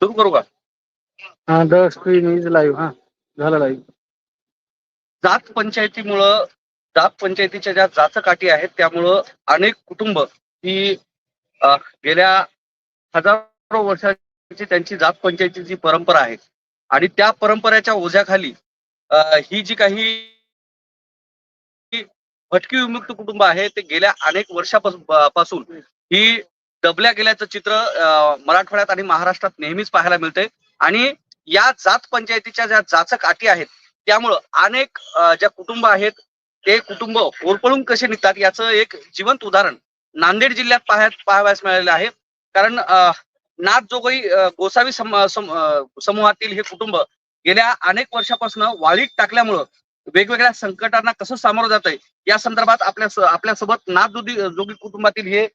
सुरू करू का? हा द स्क्रीन इज लाईव्ह हा. झालं लाईव्ह. जात पंचायतीमुळं जात पंचायतीच्या ज्या जाचकाठी आहेत त्यामुळं अनेक कुटुंब ही गेल्या हजारो वर्षाची त्यांची जात पंचायतीची परंपरा आहे आणि त्या परंपरेच्या ओझ्याखाली ही जी काही भटकी विमुक्त कुटुंब आहे ते गेल्या अनेक वर्षापासून पासून ही दबल्या गेल्याचं चित्र मराठवाड्यात आणि महाराष्ट्रात नेहमीच पाहायला मिळतंय. आणि या जात पंचायतीच्या ज्या जाचक अटी आहेत त्यामुळं अनेक ज्या कुटुंब आहेत ते कुटुंब होरपळून कसे निघतात याचं एक जिवंत उदाहरण नांदेड जिल्ह्यात पाहायला पाहावयास मिळालेलं आहे. कारण नाथ जोगई गोसावी सम- सम- समूहातील हे कुटुंब गेल्या अनेक वर्षापासून वाळीत टाकल्यामुळं वेगवेगळ्या संकटांना कसं सामोरं जात आहे या संदर्भात आपल्या आपल्यासोबत नाथ जोगी कुटुंबातील हे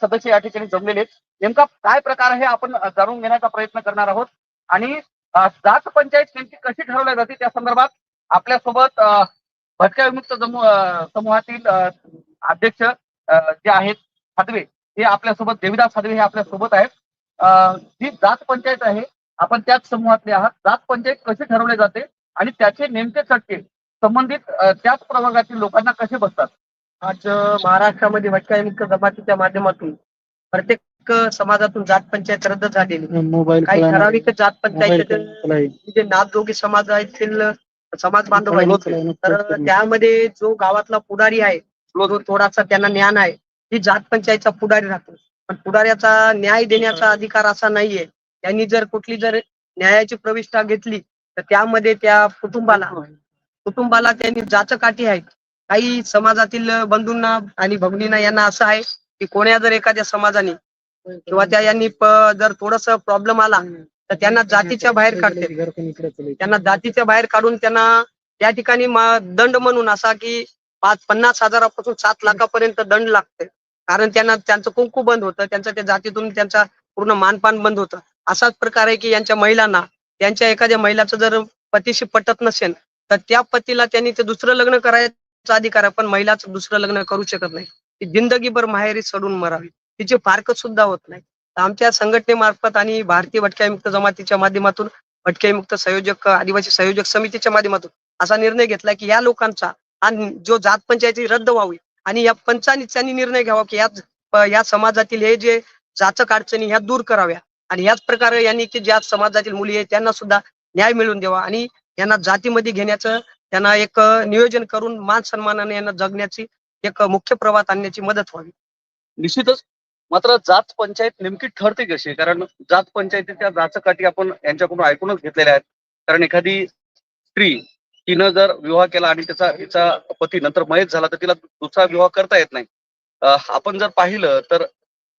सदस्य या ठिकाणी जमलेले आहेत. नेमका काय प्रकार आहे आपण जाणून घेण्याचा प्रयत्न करणार आहोत. आणि जात पंचायत नेमकी कशी ठरवल्या जाते त्या संदर्भात आपल्यासोबत भटक्या विमुक्त समूह समूहातील अध्यक्ष जे आहेत साधवे हे आपल्यासोबत देविदास साधवे हे आपल्यासोबत आहेत. जी जात पंचायत आहे आपण त्याच समूहातले आहात. जात पंचायत कशी ठरवले जाते आणि त्याचे नेमके चटके संबंधित त्याच प्रभागातील लोकांना कसे बसतात? आज महाराष्ट्रामध्ये भटक्या मुक्त जमातीच्या माध्यमातून प्रत्येक समाजातून जात पंचायत रद्द झालेली. मोबाईल काही ठराविक जात पंचायत जे नाथजोगी समाजातील समाज बांधव आहेत. तर त्यामध्ये जो गावातला पुढारी आहे जो थोडासा त्यांना ज्ञान आहे ती जात पंचायतचा पुढारी राहतो. पण पुढाऱ्याचा न्याय देण्याचा अधिकार असा नाहीये. त्यांनी जर कुठली जर न्यायाची प्रविष्ठा घेतली तर त्यामध्ये त्या कुटुंबाला कुटुंबाला त्यांनी जाचकाठी आहेत. काही समाजातील बंधूंना आणि भगिनींना यांना असं आहे की कोण्या जर एखाद्या समाजाने किंवा त्या यांनी जर थोडस प्रॉब्लेम आला तर त्यांना जातीच्या बाहेर काढते. त्यांना जातीच्या बाहेर काढून त्यांना त्या ठिकाणी दंड म्हणून असा की पाच पन्नास हजारापासून सात लाखापर्यंत दंड लागते. कारण त्यांना त्यांचं कुंकू बंद होतं त्यांचं त्या जातीतून त्यांचा पूर्ण मानपान बंद होतं. असाच प्रकार आहे की यांच्या महिलांना त्यांच्या एखाद्या महिलाचं जर पतीशी पटत नसेल तर त्या पतीला त्यांनी ते दुसरं लग्न करायचं अधिकार आहे पण महिलाचं दुसरं लग्न करू शकत नाही. ती जिंदगीभर माहेरी सडून मरावी. तिची फारकत सुद्धा होत नाही. आमच्या संघटनेमार्फत आणि भारतीय भटक्यामुक्त जमातीच्या माध्यमातून भटक्यामुक्त संयोजक आदिवासी संयोजक समितीच्या माध्यमातून असा निर्णय घेतला की या लोकांचा आणि जो जात पंचायती रद्द व्हावी आणि या पंचांनी त्यांनी निर्णय घ्यावा की या या समाजातील हे जे जाचक अडचणी ह्या दूर कराव्या. आणि याच प्रकारे यांनी की ज्या समाजातील मुली आहेत त्यांना सुद्धा न्याय मिळवून द्यावा आणि यांना जातीमध्ये घेण्याचं त्यांना एक नियोजन करून मान सन्मानाने यांना जगण्याची एक मुख्य प्रवाहात आणण्याची मदत व्हावी. निश्चितच. मात्र जात पंचायत नेमकी ठरते कशी? कारण जात पंचायतीच्या जाचकाठी आपण यांच्याकडून ऐकूनच घेतलेल्या आहेत. कारण एखादी स्त्री तिनं जर विवाह केला आणि त्याचा तिचा पती नंतर मयत झाला तर तिला दुसरा विवाह करता येत नाही. आपण जर पाहिलं तर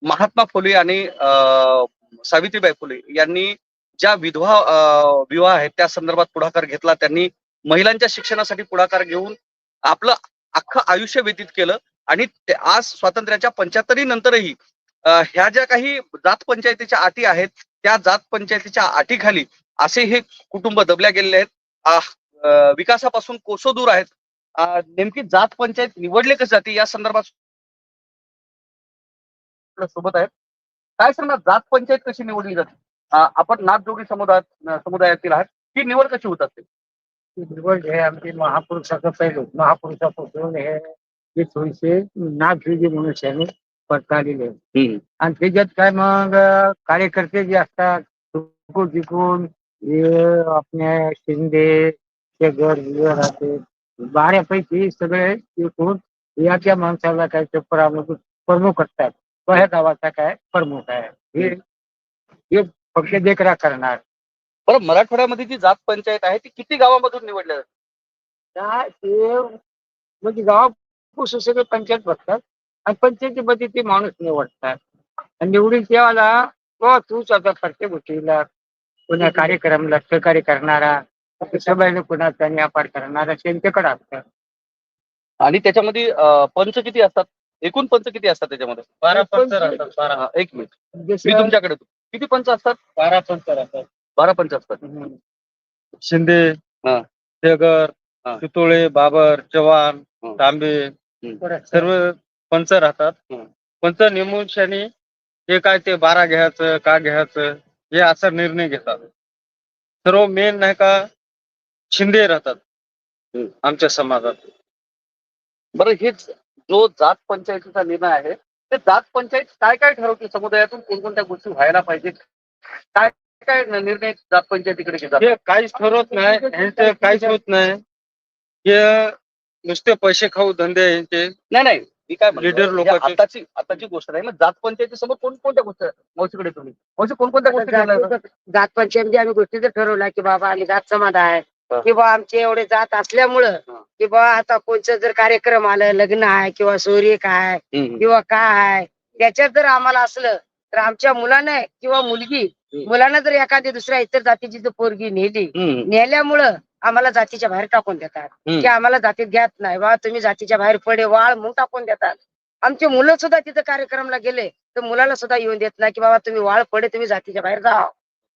महात्मा फुले आणि अं, सावित्रीबाई फुले यांनी ज्या विधवा अं, विवाह आहेत त्या संदर्भात पुढाकार घेतला त्यांनी महिलांच्या शिक्षणासाठी पुढाकार घेऊन आपलं अख्खं आयुष्य व्यतीत केलं. आणि आज स्वातंत्र्याच्या पंच्याहत्तरी नंतरही ह्या ज्या काही जात पंचायतीच्या अटी आहेत त्या जात पंचायतीच्या अटीखाली असे हे कुटुंब दबल्या गेलेले आहेत. विकासापासून कोसो दूर आहेत. नेमकी जात पंचायत निवडले कसे जाते या संदर्भात सोबत आहेत. काय सांगणार? जात पंचायत कशी निवडली जाते? आपण नाथजोगी समुदायात समुदायातील आहात. ही निवड कशी होतात ते निवड हे आमचे महापुरुषाचं पहिलं महापुरुषापासून हे हे थोडेसे नागरिक मनुष्याने पडताळलेले आहेत. आणि त्याच्यात काय मग अं, कार्यकर्ते जे असतात चुकून जिकून हे आपले शिंदे शेगर बिगर राहते बाऱ्यापैकी सगळे एकूण या त्या माणसाला काय ते प्रमुख प्रमुख असतात तो ह्या गावाचा काय प्रमुख आहे. हे हे फक्त देखरा करणार. बरं मराठवाड्यामध्ये जी जात पंचायत आहे ती किती गावामधून निवडल्या जाते त्या ते म्हणजे गावापासून सगळे पंचायत बसतात आणि पंचायतीमध्ये ते माणूस निवडतात. आणि निवडून तेव्हाला तो तूच आता प्रत्येक गोष्टीला कोणा कार्यक्रमाला सहकार्य करणारा सभेला कोणाचा व्यापार करणारा त्यांच्याकडे असतात. आणि त्याच्यामध्ये पंच किती असतात? एकूण पंच किती असतात त्याच्यामध्ये? बारा पंच राहतात, बारा. हा, एक मिनिट. मी जसं तुमच्याकडे. किती पंच असतात? बारा पंच राहतात. बारा पंच असतात. शिंदे हा. शेगर हा. चितोळे बाबर चव्हाण हा. तांबे. सर्व पंच राहतात. पंच नेमून शानी हे काय ते बारा घ्यायचं का घ्यायचं हे असा निर्णय घेतात सर्व मेन नाही का शिंदे राहतात हम्म. आमच्या समाजात बरं हेच जो जात पंचायतीचा निर्णय आहे ते जात पंचायत काय काय ठरवते समुदायातून कोणकोणत्या गोष्टी व्हायला पाहिजे काय काय निर्णय जात पंचायतीकडे घेतात हे काहीच ठरवत नाही यांचं काहीच होत नाही हे नुसते पैसे खाऊ धंदे आहे यांचे नाही नाही मी काय म्हणतो, Leader हे लोकांचे- आताची आताची गोष्ट नाही मग जात पंचायतीसमोर कोणकोणत्या गोष्टी मावशीकडे तुम्ही मावशी कोणकोणत्या गोष्टी जातात? जात पंचायतीमध्ये आम्ही गोष्टी जर ठरवल्या की बाबा आम्ही जात समाज आहे हा. किंवा आमचे एवढे जात असल्यामुळं हा. की बा आता कोणचं जर कार्यक्रम आलं लग्न आहे किंवा सोयरी काय हम्म. किंवा काय आहे त्याच्यात जर आम्हाला असलं तर आमच्या मुलानं किंवा मुलगी. मुलानं जर एखादी दुसऱ्या इतर जातीची जर पोरगी नेली. नेल्यामुळं आम्हाला जातीच्या बाहेर टाकून देतात. की आम्हाला जातीत घेत नाही. बा तुम्ही जातीच्या बाहेर पडे वाळ म्हणून टाकून देतात. आमचे मुलं सुद्धा तिथं कार्यक्रमला गेले तर मुलाला सुद्धा येऊन देत नाही की बाबा तुम्ही वाळ पडे तुम्ही जातीच्या बाहेर जावं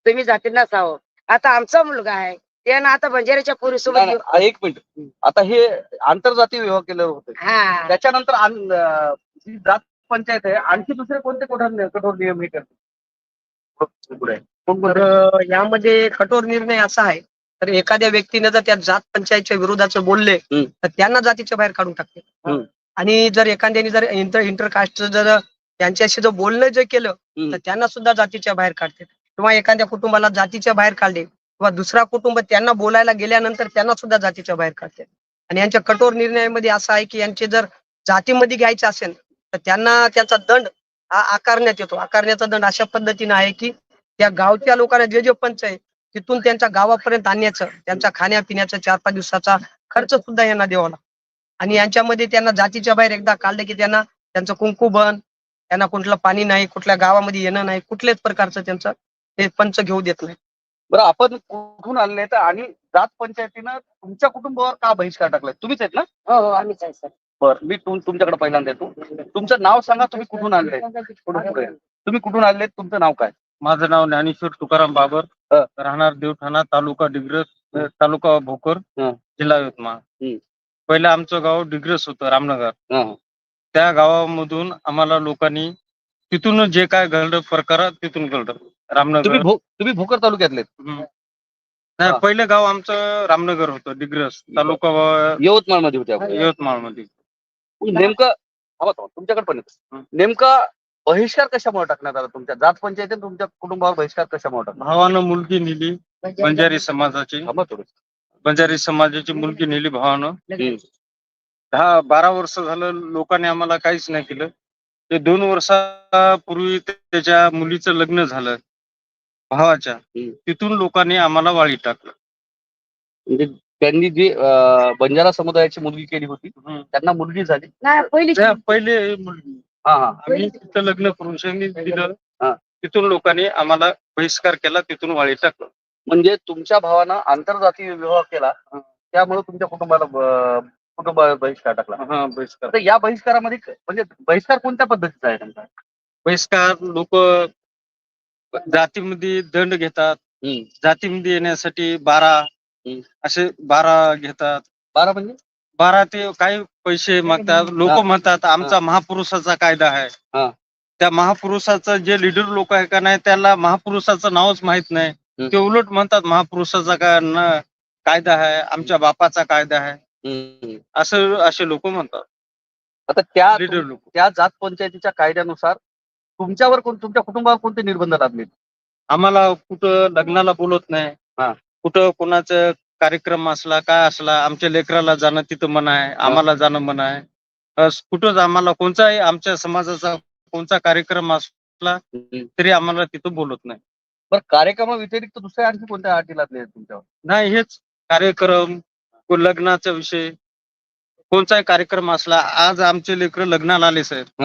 तुम्ही जातींना जावं आता आमचा मुलगा आहे त्यानं आता बंजाऱ्याच्या पोरीसोबत एक मिनिट. आता हे आंतरजातीय विवाह केलं होतं त्याच्यानंतर जी जात पंचायत आहे आणखी दुसरे कोणते कठोर कठोर नियम हे करते? तर यामध्ये कठोर निर्णय असा आहे तर एखाद्या व्यक्तीने जर त्या जात पंचायतच्या विरोधाचं बोलले. तर त्यांना जातीच्या बाहेर काढून टाकते. आणि जर एखाद्याने जर इंटर इंटरकास्ट जर त्यांच्याशी जर बोलणं जर केलं. तर त्यांना सुद्धा जातीच्या बाहेर काढते किंवा एखाद्या कुटुंबाला जातीच्या बाहेर काढले किंवा दुसरा कुटुंब त्यांना बोलायला गेल्यानंतर त्यांना सुद्धा जातीच्या बाहेर काढते आणि यांच्या कठोर निर्णयामध्ये असं आहे की यांचे जर जातीमध्ये घ्यायचे असेल तर त्यांना त्याचा दंड हा आकारण्यात येतो. आकारण्याचा दंड अशा पद्धतीने आहे की त्या गावच्या लोकांना जे जे पंच आहे तिथून त्यांच्या गावापर्यंत आणण्याचं त्यांच्या खाण्यापिण्याचा चार पाच दिवसाचा खर्च सुद्धा यांना द्यावा लागतो. आणि यांच्यामध्ये त्यांना जातीच्या बाहेर एकदा काढले की त्यांना त्यांचं कुंकू बन त्यांना कुठलं पाणी नाही कुठल्या गावामध्ये येणं नाही कुठल्याच प्रकारचं त्यांचं ते पंच घेऊ देत नाही. बरं आपण कुठून आले तर आणि जात पंचायतीनं तुमच्या कुटुंबावर का बहिष्कार टाकलाय? तुम्हीच आहेत ना? हो हो आम्हीच आहे सर. बरं मी तुम- तुमच्याकडे पहिल्यांदा येतो तुमचं नाव सांगा तुम्ही कुठून आणले तुम्ही कुठून आणले तुमचं नाव काय माझं नाव ज्ञानेश्वर तुकाराम बाबर. राहणार देवठाणा तालुका डिग्रस तालुका भोकर. जिल्हा यवतमाळ. पहिलं आमचं गाव डिग्रस होतं रामनगर. त्या गावामधून आम्हाला लोकांनी तिथून जे काय घडलं प्रकार तिथून घडलं तुम्ही रामनगर भो तुम्ही भोकर तालुक्यातले. नाही. पहिलं गाव आमचं रामनगर होतं डिग्रस तालुका यवतमाळमध्ये होते आपण. यवतमाळमध्ये नेमकं तुमच्याकडे पण येतो. नेमका बहिष्कार कशामुळे टाकण्यात आला तुमच्या? जात पंचायतीने तुमच्या कुटुंबावर बहिष्कार कशामुळे टाकला भावानं मुलगी नेली बंजारी समाजाची. बंजारी समाजाची मुलगी नेली भावानं. हम्म. दहा बारा वर्ष झालं लोकांनी आम्हाला काहीच नाही केलं. ते दोन वर्षापूर्वी त्याच्या मुलीचं लग्न झालं. भावाच्या. तिथून लोकांनी आम्हाला वाळी टाकलं. म्हणजे त्यांनी जी अं, बंजारा समुदायाची मुलगी केली होती त्यांना मुलगी झाली. नाही पहिली मुलगी. हा हा. आम्ही तिथं लग्न करून दिलं. हा. तिथून लोकांनी आम्हाला बहिष्कार केला तिथून वाळी टाकलं. म्हणजे तुमच्या भावानं आंतरजातीय विवाह केला त्यामुळे तुमच्या कुटुंबाला ब- कुटुंब बहिष्कार टाकला. हा बहिष्कार. तर या बहिष्कारामध्ये क- म्हणजे बहिष्कार कोणत्या पद्धतीचा आहे नेमका? बहिष्कार लोक जातीमध्ये दंड घेतात. हम्म. जातीमध्ये येण्यासाठी बारा हम्म. असे बारा घेतात. बारा म्हणजे? बारा ते काही पैसे मागतात. हा. लोक म्हणतात आमचा महापुरुषाचा कायदा आहे. हा. त्या महापुरुषाचं जे लिडर लोक आहे का नाही त्याला महापुरुषाचं नावच माहीत नाही. हम्म. ते उलट म्हणतात महापुरुषाचा काय न- कायदा आहे? आमच्या बापाचा कायदा आहे. हम्म. असं असे लोक म्हणतात. आता त्या लिडर लोक. त्या जात पंचायतीच्या कायद्यानुसार तुमच्यावर कोण तुमच्या कुटुंबावर कोणते निर्बंध लादले आम्हाला कुठं लग्नाला बोलत नाही. कुठं कोणाचं कार्यक्रम असला काय असला आमच्या लेकराला जाणं तिथं मना आहे आम्हाला जाणं मना आहे. अस- कुठंच आम्हाला कोणताही आमच्या समाजाचा कोणता कार्यक्रम असला तरी आम्हाला तिथं बोलत नाही. बरं कार्यक्रमा व्यतिरिक्त दुसऱ्या आणखी कोणत्या अटी आहेत तुमच्यावर? नाही हेच कार्यक्रम को- लग्नाचा विषय कोणताही कार्यक्रम असला आज आमचे लेकर लग्नाला आले साहेब.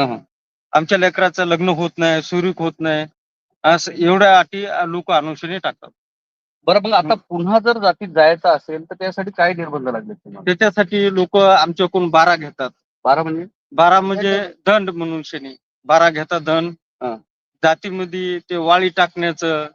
आमच्या लेकराचं लग्न होत नाही सुरीक होत नाही. असं एवढ्या अटी लोक अनुषणी टाकतात. बरं मग आता पुन्हा जर जातीत जायचं असेल तर त्यासाठी काय निर्बंध लागले तुम्हाला? त्याच्यासाठी लोक आमच्याकडून बारा घेतात. बारा म्हणजे? बारा म्हणजे दंड म्हणून शनी. बारा घेतात दंड. हा. जातीमध्ये ते वाळी टाकण्याचं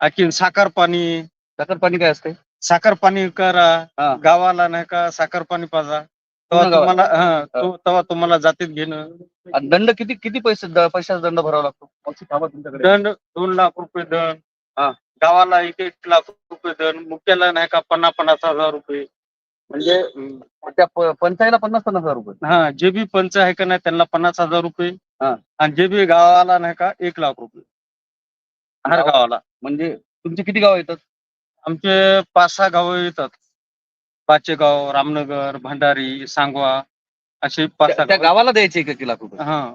आणखीन साखर पाणी. साखर पाणी काय असते साखर पाणी करा. हा. गावाला नाही का साखर पाणी पाजा. तेव्हा पूर्ण? तुम्हाला हा तो- तेव्हा तुम्हाला जातीत घेणं. आणि दंड किती किती पैसे द- पैशाचा दंड भरावा लागतो? थांबा तुमच्याकडे दंड दोन लाख रुपये दंड. गावाला एक एक लाख रुपये दर मुख्याला नाही का पन्नास पन्नास हजार रुपये. म्हणजे त्या प- पंचायतीला पन्नास पन्नास हजार रुपये. हा जे बी पंच आहे का नाही त्यांना पन्नास हजार रुपये. हा. आणि जे बी गावाला नाही का एक लाख रुपये. हर गाव- गावाला. म्हणजे तुमचे किती गाव येतात? आमचे पाच सहा गाव येतात. पाचेगाव रामनगर भंडारी सांगवा असे पाच त्या सहा त्या गावं. गावाला द्यायचे एक एक लाख रुपये. हा.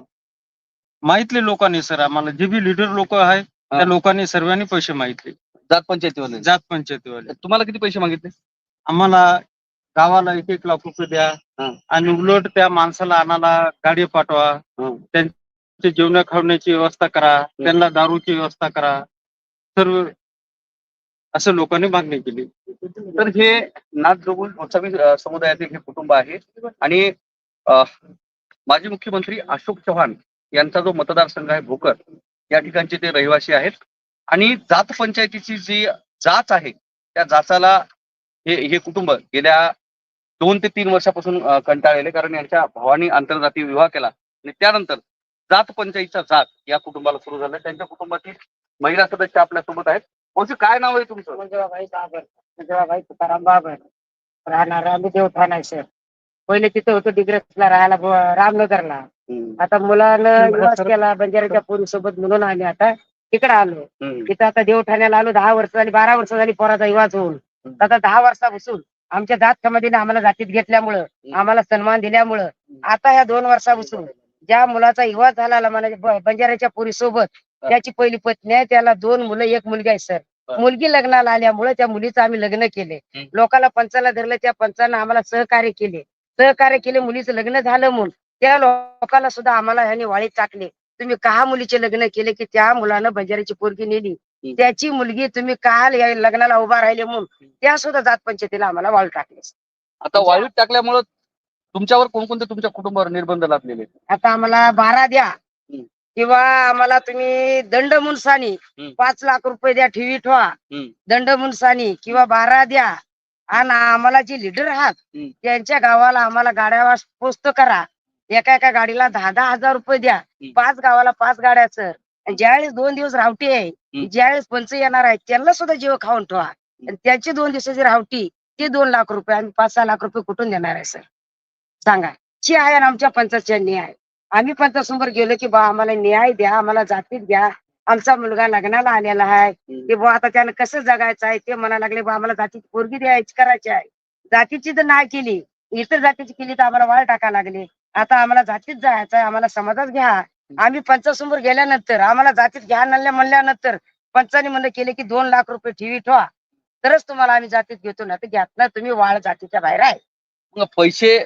माहितले लोकांनी सर आम्हाला. जे बी लिडर लोक आहे त्या लोकांनी सर्वांनी पैसे मागितले. जात पंचायतीवाले. जात पंचायतीवाले. तुम्हाला किती पैसे मागितले? आम्हाला गावाला एक एक लाख रुपये द्या. आणि उलट त्या माणसाला आणायला गाडी पाठवा. त्यांची जेवण खावण्याची व्यवस्था करा. त्यांना दारूची व्यवस्था करा. सर्व असं लोकांनी मागणी केली. तर हे नाथजोगुल गोसावी अ, समुदायातील हे कुटुंब आहे. आणि अ, माजी मुख्यमंत्री अशोक चव्हाण यांचा जो मतदारसंघ आहे भोकर या ठिकाणचे ते रहिवासी आहेत. आणि जात पंचायतीची जी जात आहे त्या जाचाला हे हे कुटुंब गेल्या दोन ते तीन वर्षापासून कंटाळलेले कारण यांच्या भावानी आंतरजातीय विवाह केला. आणि त्यानंतर जात पंचायतीचा जात या कुटुंबाला सुरू झाला. त्यांच्या कुटुंबातील महिला सदस्य आपल्यासोबत आहेत. म्हणजे काय नाव आहे तुमचं? बाबर. तुकाराम बाबर. राहणार आम्ही देवठाण सर. पहिले तिथं होतो डिग्रसला राहायला रामनगरला. आता मुलानं विवाह केला बंजाराच्या पोरी सोबत म्हणून आम्ही आता तिकडे आलो. तिथं आता देवठाण्याला आलो दहा वर्ष झाली बारा वर्ष झाली पोराचा विवाह होऊन. आता दहा वर्षापासून आमच्या जात समाधीने आम्हाला जातीत घेतल्यामुळं आम्हाला सन्मान दिल्यामुळं आता ह्या दोन वर्षापासून ज्या मुलाचा विवाह झाला म्हणजे ब- बंजाराच्या पोरी सोबत त्याची पहिली पत्नी आहे त्याला दोन मुलं एक मुलगी आहे सर. मुलगी लग्नाला आल्यामुळे त्या मुलीचं आम्ही लग्न केले. लोकाला पंचाला धरलं त्या पंचानं आम्हाला सहकार्य केले. सहकार्य केले मुलीचं लग्न झालं म्हणून. त्या लोकांना सुद्धा आम्हाला ह्यांनी वाळीत टाकले. तुम्ही का मुलीचे लग्न केले की त्या मुलानं बंजाराची पोरगी नेली? त्याची मुलगी तुम्ही काल या लग्नाला उभा राहिले म्हणून. त्या सुद्धा जात पंचायतीला आम्हाला वाळू टाकले. आता वाळूत टाकल्यामुळं तुमच्यावर कोणकोणते तुमच्या कुटुंबावर निर्बंध लादलेले? आहेत? आता आम्हाला बारा द्या. किंवा आम्हाला तुम्ही दंड मुनसानी. पाच लाख रुपये द्या ठेवी ठेवा. दंड मुनसानी किंवा बारा द्या. आणि आम्हाला जे लिडर आहात हम्म. त्यांच्या गावाला आम्हाला गाड्या पोस्त करा. एका एका गाडीला दहा दहा हजार रुपये द्या. पाच गावाला पाच गाड्या सर. आणि ज्यावेळेस दोन दिवस रावटी आहे ज्यावेळेस पंच येणार आहे त्यांना सुद्धा जीव खाऊन ठेवा. आणि त्याची दोन दिवसाची रावटी ते दोन लाख रुपये आम्ही पाच सहा लाख रुपये कुठून देणार आहे सर? सांगा. ची आहे आणि आमच्या पंचायतच्या न्याय. आम्ही पंचायतसमोर गेलो की बा आम्हाला न्याय द्या आम्हाला जातीत द्या आमचा मुलगा लग्नाला आलेला आहे. की बा आता त्यानं कसं जगायचं आहे? ते म्हणायला लागले बा आम्हाला जातीची पोरगी द्यायची करायची आहे. जातीची तर नाही केली. इतर जातीची केली तर आम्हाला वाळ टाकायला लागले. आता आम्हाला जातीत जायचं आहे आम्हाला समाजात घ्या. आम्ही पंचासमोर गेल्यानंतर आम्हाला जातीत घ्या म्हणल्या म्हणल्यानंतर पंचाने म्हणलं केले की दोन लाख रुपये ठेवी ठेवा. तरच तुम्हाला आम्ही जातीत घेतो ना तर घ्यात ना. तुम्ही वाळ जातीच्या बाहेर आहे. मग पैसे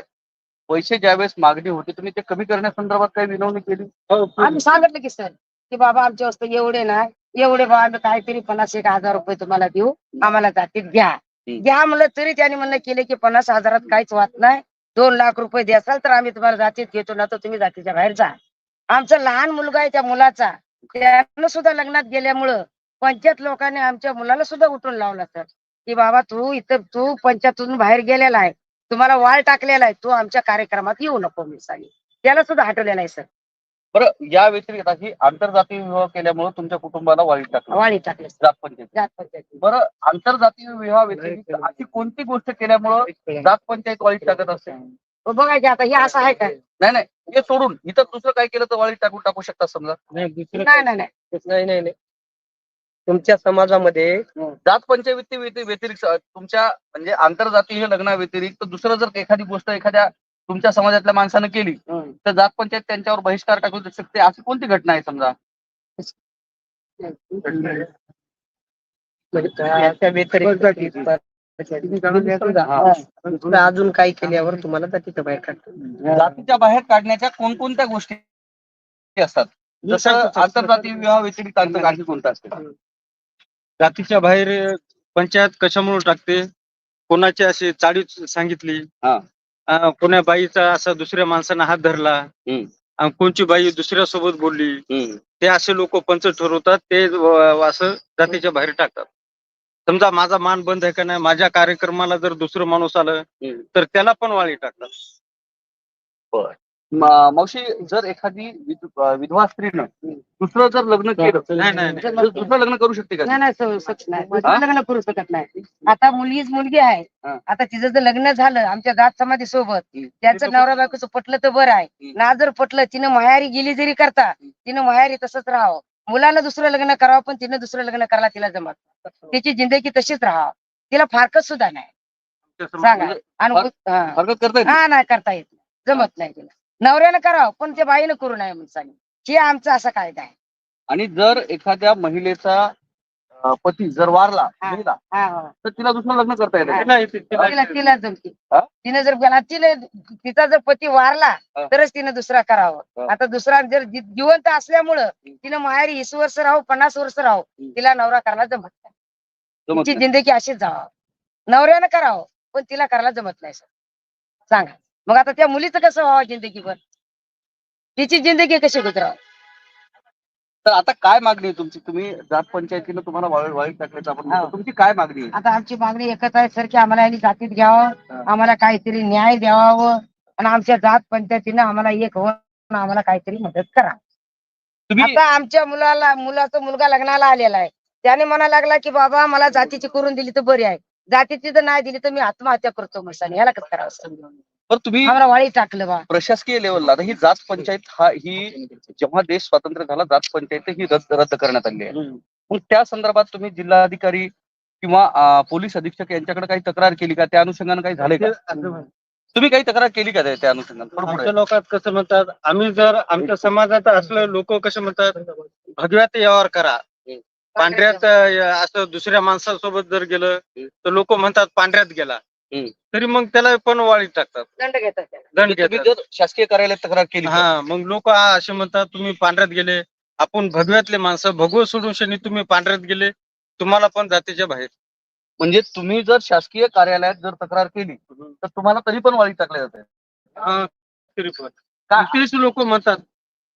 पैसे ज्यावेळेस मागणी होती तुम्ही ते कमी करण्यासंदर्भात काही विनवणी केली. आम्ही सांगितलं की सर की बाबा आमच्या वस्तू एवढे नाही एवढे बाबा आम्ही काहीतरी पन्नास एक हजार रुपये तुम्हाला देऊ आम्हाला जातीत घ्या. घ्या म्हणलं तरी त्यांनी म्हणणं केले की पन्नास हजारात काहीच वाट नाही. दोन लाख रुपये द्याल तर आम्ही तुम्हाला जातीत घेतो ना तर तुम्ही जातीच्या बाहेर जा. आमचा लहान मुलगा आहे त्या मुलाचा. त्यानं सुद्धा लग्नात गेल्यामुळं पंचायत लोकांनी आमच्या मुलाला सुद्धा उठून लावला सर. की बाबा तू इथं तू पंचायतून बाहेर गेलेला आहे. तुम्हाला वाळ टाकलेला आहे. तू आमच्या कार्यक्रमात येऊ नको मी सांगे त्याला सुद्धा हटवलेला आहे सर. बरं या व्यतिरिक्त ही आंतरजातीय विवाह केल्यामुळे तुमच्या कुटुंबाला वाळीत टाकलं. वाळी टाकले. जात पंचायत. जात पंचायत. बरं आंतरजातीय विवाह व्यतिरिक्त अशी कोणती गोष्ट केल्यामुळं जात पंचायत वाळीत टाकत असते? बघा की आता हे असं आहे का? नाही नाही हे सोडून इथं दुसरं काय केलं तर वाळीत टाकून टाकू शकता समजा? नाही नाही नाही नाही. नाही नाही तुमच्या समाजामध्ये जात पंचायती व्यति- व्यतिरिक्त तुमच्या म्हणजे आंतरजातीय लग्ना व्यतिरिक्त दुसरं जर एखादी गोष्ट एखाद्या तुमच्या समाजातल्या माणसानं केली तर जात पंचायत त्यांच्यावर बहिष्कार टाकू शकते. अशी कोणती घटना आहे समजा? अजून काही केल्यावर तुम्हाला जातीच्या बाहेर काढतो जातीच्या बाहेर काढण्याच्या कोणकोणत्या गोष्टी असतात? जसं आंतरजातीय विवाह व्यतिरिक्त आणखी कोणतं असतं? जातीच्या बाहेर पंचायत कशामुळे टाकते? कोणाची अशी चाळी सांगितली? हा. अं, कोण्या बाईचा असा दुसऱ्या माणसानं हात धरला हम्म. अं, कोणची बाई दुसऱ्या सोबत बोलली हम्म. ते असे लोक पंच ठरवतात ते व- असं जातीच्या बाहेर टाकतात समजा माझा मान बंद आहे का नाही माझ्या कार्यक्रमाला जर दुसरं माणूस आलं हम्म. तर त्याला पण वाळी टाकतात म- मावशी जर एखादी विधवा स्त्रीनं दुसरं जर लग्न केलं. तर दुसरं लग्न करू शकते का नाही नाही सर सच नाही? दुसरं लग्न करू शकत नाही आता मुलगीच मुलगी आहे. आता तिचं जर लग्न झालं आमच्या जात समाधी सोबत. त्याचं नवरा बायकोचं पटलं तर बरं आहे. ना जर पटलं तिनं माहेरी गेली जरी करता तिनं माहेरी तसंच राहावं मुलाला दुसरं लग्न करावं पण तिनं दुसरं लग्न करायला तिला जमत. तिची जिंदगी तशीच राहावं तिला फारकत सुद्धा नाही सांगा आणि उ- हा. नाही करता येत नाही. जमत नाही तिला नवऱ्यानं करावं पण ते बाईनं करू नये म्हणून हे आमचा असा कायदा आहे आणि जर एखाद्या महिलेचा अं, पती जर वारला हा. हा, हो. तर तिला दुसरं लग्न करता येतं तिला तिला हा? तिने जर गेला तिने तिचा जर पती वारला हा. तरच तिने दुसरा करावं. आता दुसरा जर जि- जिवंत असल्यामुळं तिने माहेरी वीस वर्ष राहू पन्नास वर्ष राहू हम्म. तिला नवरा करायला जमत नाही जमत तिची नाही. जिंदगी अशीच जावं नवऱ्यानं करावं पण तिला करायला जमत नाही सर सांगा मग आता त्या मुलीचं कसं व्हावं जिंदगीवर तिची जिंदगी कशी गुजरावं तर आता काय मागणी आहे तुमची तुम्ही जात पंचायतीनं तुम्हाला वाळी वाळी टाकल्याचं आपण म्हणतो. हो. तुमची काय मागणी आहे आता आमची मागणी एकच आहे सर की आम्हाला यांनी जातीत घ्यावं. आम्हाला काहीतरी न्याय द्यावावं आणि आमच्या जात पंचायतीनं आम्हाला एक होऊन आम्हाला काहीतरी मदत करा तुम्ही आता आमच्या मुलाला मुलाचा मुलगा लग्नाला आलेला आहे त्याने म्हणा लागला की बाबा मला जातीची करून दिली तर बरी आहे जातीची जर नाही दिली तर मी आत्महत्या करतो म्हणसाने याला कसं करावं सर? बरं तुम्ही आम्हाला वाळी टाकलं बा. प्रशासकीय लेवलला आता ही जात पंचायत हा ही जेव्हा देश स्वतंत्र झाला जात पंचायत ही रद्द रद्द करण्यात आली आहे. मग त्या संदर्भात तुम्ही जिल्हाधिकारी किंवा अं, पोलीस अधीक्षक यांच्याकडे काही तक्रार केली का? त्या अनुषंगाने काही झाले का? तुम्ही काही तक्रार केली का त्या- त्या अनुषंगाने पुढे. आमच्या लोकात कसं म्हणतात आम्ही जर आमच्या समाजात असलं लोक कसे म्हणतात भगव्यात व्यवहार करा. पांढऱ्यात अं, असं दुसऱ्या माणसासोबत जर गेलं तर लोक म्हणतात पांढऱ्यात गेला. तरी मग त्याला पण वाळीत टाकतात. दंड घेतात त्याला. दंड तुम्ही घेतात. जर शासकीय कार्यालयात तक्रार केली? हा मग लोक असे म्हणतात तुम्ही पांढऱ्यात गेले. आपण भगव्यातले माणसं भगवत सोडून शनी तुम्ही पांढऱ्यात गेले. तुम्हाला पण जातीच्या बाहेर. म्हणजे तुम्ही जर शासकीय कार्यालयात जर तक्रार केली तर तुम्हाला तरी पण वाळी टाकल्या जाते हा, तरी पण. का? तेच लोक म्हणतात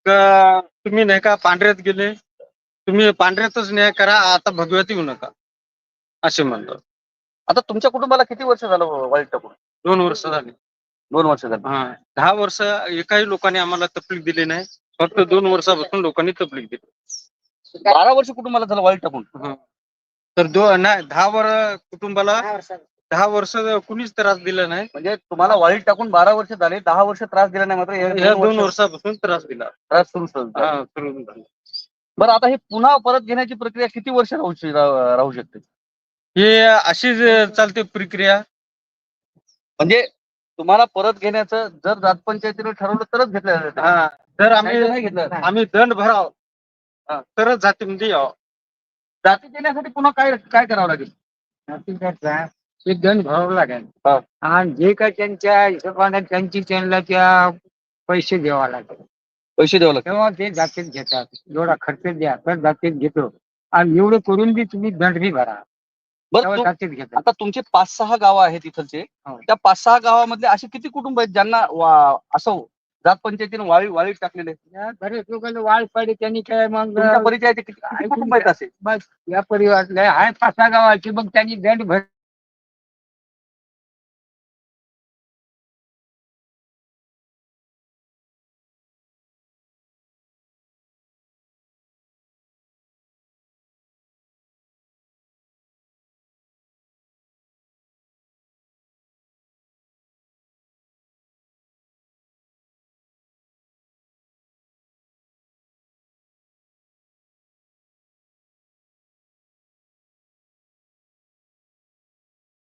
का तुम्ही नाही का पांढऱ्यात गेले? तुम्ही पांढऱ्यातच न्याय करा आता भगव्यात येऊ नका. असे म्हणतात. आता तुमच्या कुटुंबाला किती वर्ष झालं वाळीत टाकून? दोन वर्ष झाली. दोन वर्ष झाली. हा दहा वर्ष एकाही लोकांनी आम्हाला तकलीफ दिली नाही. फक्त दोन वर्षापासून लोकांनी तकलीफ दिली. बारा वर्ष कुटुंबाला झालं वाळीत टाकून. हा. तर दो नाही दहा वर कुटुंबाला दहा वर्ष कुणीच त्रास दिला नाही. म्हणजे तुम्हाला वाळीत टाकून बारा वर्ष झाले दहा वर्ष त्रास दिला नाही मात्र या दोन दोन वर्ष वर्षापासून त्रास दिला. त्रास सुरू झाला. सुरू झाला. बरं आता हे पुन्हा परत घेण्याची प्रक्रिया किती वर्ष राहू राहू शकते? हे अशीच चालते प्रक्रिया? म्हणजे तुम्हाला परत घेण्याचं जर जात पंचायतीने ठरवलं तरच घेतलं जातं. हा जर नाही तर आम्ही नाही घेतलं. आम्ही दंड भराव हा. तरच जातीमध्ये यावं. जाती देण्यासाठी पुन्हा काय काय करावं लागेल? ते दंड भरावं लागेल. हा. आणि जे काय त्यांच्या हिशोबाने त्यांची त्यांना त्या पैसे द्यावा लागेल. पैसे द्यावं लागेल तेव्हा ते जातीत घेतात. एवढा खर्च द्या तर जातीत घेतो. आणि एवढं करून बी तुम्ही दंड बी भरा. बरं घेतात आता तुमचे पाच सहा गावं आहेत इथलचे. हो. त्या पाच सहा गावामधले असे किती कुटुंब आहेत ज्यांना वा- असं जात पंचायतीने वाळी वाळीत टाकलेले या बरेच लोकांना वाढ पाडली त्यांनी काय मग तुमच्या परिचयाचे किती किती कुटुंब आहेत असे? बस या परिवारातले आहे पाच सहा गावाची मग त्यांनी दंड भर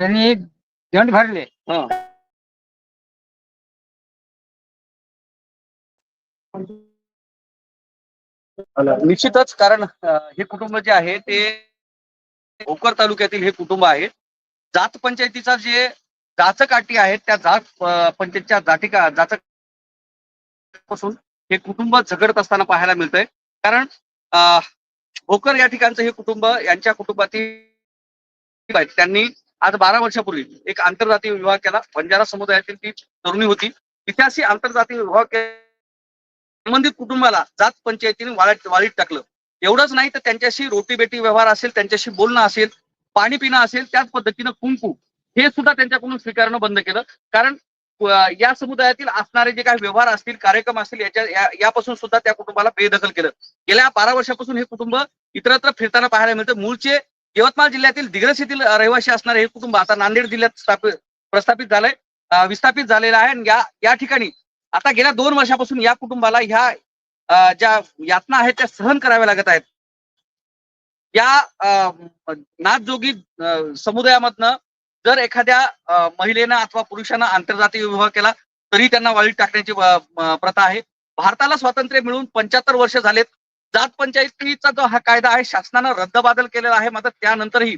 त्यांनी दंड भरले हा. निश्चितच कारण हे कुटुंब जे आहे ते भोकर तालुक्यातील हे कुटुंब आहे जात पंचायतीचा जे जाचकाठी आहेत त्या जात पंचायतच्या जातिका जाचकपासून हे कुटुंब झगडत असताना पाहायला मिळतंय कारण अं, भोकर या ठिकाणचं हे कुटुंब यांच्या कुटुंबातील. त्यांनी आज बारा वर्षापूर्वी एक आंतरजातीय विवाह केला. बंजारा समुदायातील ती तरुणी होती. तिथे आंतरजातीय विवाह संबंधित कुटुंबाला जात पंचायतीने वाळत वाळीत टाकलं. एवढंच नाही तर त्यांच्याशी रोटी बेटी व्यवहार असेल त्यांच्याशी बोलणं असेल पाणी पिणं असेल त्याच पद्धतीनं कुंकू हे सुद्धा त्यांच्याकडून स्वीकारणं बंद केलं. कारण या समुदायातील असणारे जे काही व्यवहार असतील कार्यक्रम असतील याच्या यापासून सुद्धा त्या कुटुंबाला बेदखल केलं. गेल्या बारा वर्षापासून हे कुटुंब इतरत्र फिरताना पाहायला मिळतं. मूळचे यवतमाळ जिल्ह्यातील दिग्रस येथील रहिवासी असणारे हे कुटुंब आता नांदेड जिल्ह्यात स्थापित प्रस्थापित झालंय विस्थापित झालेलं आहे. आणि या या ठिकाणी आता गेल्या दोन वर्षापासून या कुटुंबाला ह्या ज्या यातना आहेत त्या सहन कराव्या लागत आहेत. या नाथजोगी समुदायामधनं जर एखाद्या महिलेनं अथवा पुरुषानं आंतरजातीय विवाह केला तरी त्यांना वाळीत टाकण्याची प्रथा आहे. भारताला स्वातंत्र्य मिळून पंच्याहत्तर वर्ष झालेत. जात पंचायतीचा जो हा कायदा आहे शासनानं रद्दबादल केलेला आहे. मात्र त्यानंतरही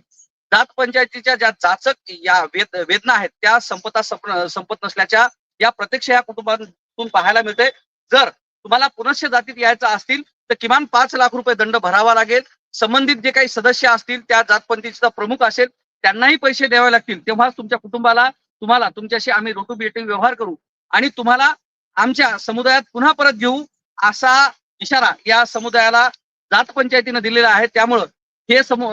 जात पंचायतीच्या ज्या जाचक या वेद वेदना आहेत त्या संपता संपत नसल्याच्या या प्रत्यक्ष या कुटुंबातून पाहायला मिळते जर तुम्हाला पुनश्च जातीत यायचं असतील तर किमान पाच लाख रुपये दंड भरावा लागेल. संबंधित जे काही सदस्य असतील त्या जातपंथीचा प्रमुख असेल. त्यांनाही पैसे द्यावे लागतील. तेव्हा तुमच्या कुटुंबाला तुम्हाला तुमच्याशी आम्ही रोटू बेटी व्यवहार करू. आणि तुम्हाला आमच्या समुदायात पुन्हा परत घेऊ असा इशारा या समुदायाला जात पंचायतीनं दिलेला आहे. त्यामुळं हे समू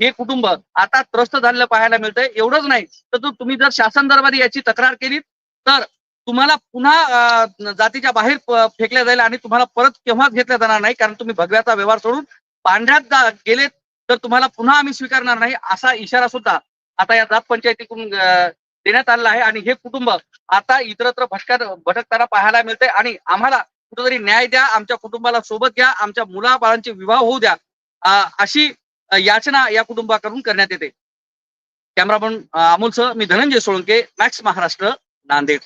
हे कुटुंब आता त्रस्त झालेलं पाहायला मिळतंय. एवढंच नाही तर तुम्ही जर शासन दरबारी याची तक्रार केली तर तुम्हाला पुन्हा जातीच्या बाहेर फेकल्या जाईल आणि तुम्हाला परत केव्हाच घेतल्या जाणार नाही कारण तुम्ही भगव्याचा व्यवहार सोडून पांढऱ्यात जा- गेले तर तुम्हाला पुन्हा आम्ही स्वीकारणार नाही असा इशारा सुद्धा आता या जात पंचायतीकडून देण्यात आलेला आहे. आणि हे कुटुंब आता इतरत्र भटकत भटकताना पाहायला मिळते आणि आम्हाला कुठेतरी न्याय द्या आमच्या कुटुंबाला सोबत घ्या आमच्या मुलाबाळांचे विवाह होऊ द्या अशी याचना या कुटुंबाकडून करण्यात येते. कॅमेरामन अमोल सह मी धनंजय सोळंके मॅक्स महाराष्ट्र नांदेड.